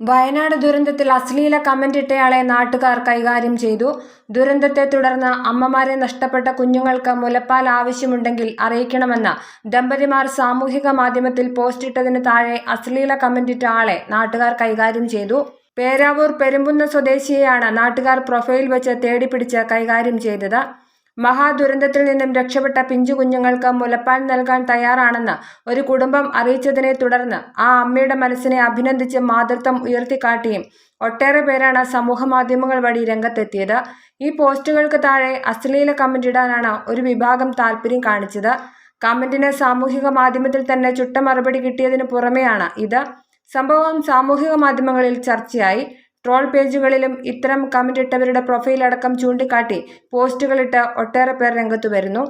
വയനാട് ദുരന്തത്തിൽ അശ്ലീല കമന്റ് ഇട്ടയാളെ നാട്ടുകാർ കൈകാര്യം ചെയ്തു. ദുരന്തത്തെ തുടർന്ന് അമ്മമാരെ നഷ്ടപ്പെട്ട കുഞ്ഞുങ്ങൾക്ക് മുലപ്പാൽ ആവശ്യമുണ്ടെങ്കിൽ അറിയിക്കണമെന്ന് ദമ്പതിമാർ സാമൂഹിക മാധ്യമത്തിൽ പോസ്റ്റ് ഇട്ടതിന് താഴെ അശ്ലീല കമന്റ് ഇട്ട ആളെ നാട്ടുകാർ കൈകാര്യം ചെയ്തു. പേരാവൂർ പെരുമ്പുന്ന സ്വദേശിയെയാണ് നാട്ടുകാർ പ്രൊഫൈൽ വെച്ച് തേടിപ്പിടിച്ച് കൈകാര്യം ചെയ്തത്. മഹാദുരന്തത്തിൽ നിന്നും രക്ഷപ്പെട്ട പിഞ്ചുകുഞ്ഞുങ്ങൾക്ക് മുലപ്പാൽ നൽകാൻ തയ്യാറാണെന്ന് ഒരു കുടുംബം അറിയിച്ചതിനെ തുടർന്ന് ആ അമ്മയുടെ മനസ്സിനെ അഭിനന്ദിച്ച് മാതൃത്വം ഉയർത്തിക്കാട്ടിയും ഒട്ടേറെ പേരാണ് സമൂഹ മാധ്യമങ്ങൾ വഴി രംഗത്തെത്തിയത്. ഈ പോസ്റ്റുകൾക്ക് താഴെ അശ്ലീല കമന്റ് ഇടാനാണ് ഒരു വിഭാഗം താല്പര്യം കാണിച്ചത്. കമന്റിന് സാമൂഹിക മാധ്യമത്തിൽ തന്നെ ചുട്ട മറുപടി കിട്ടിയതിനു പുറമെയാണ് ഇത്. സംഭവം സാമൂഹിക മാധ്യമങ്ങളിൽ ചർച്ചയായി. ട്രോൾ പേജുകളിലും ഇത്തരം കമന്റ് ഇട്ടവരുടെ പ്രൊഫൈൽ അടക്കം ചൂണ്ടിക്കാട്ടി പോസ്റ്റുകളിട്ട് ഒട്ടേറെ പേർ രംഗത്തു വരുന്നു.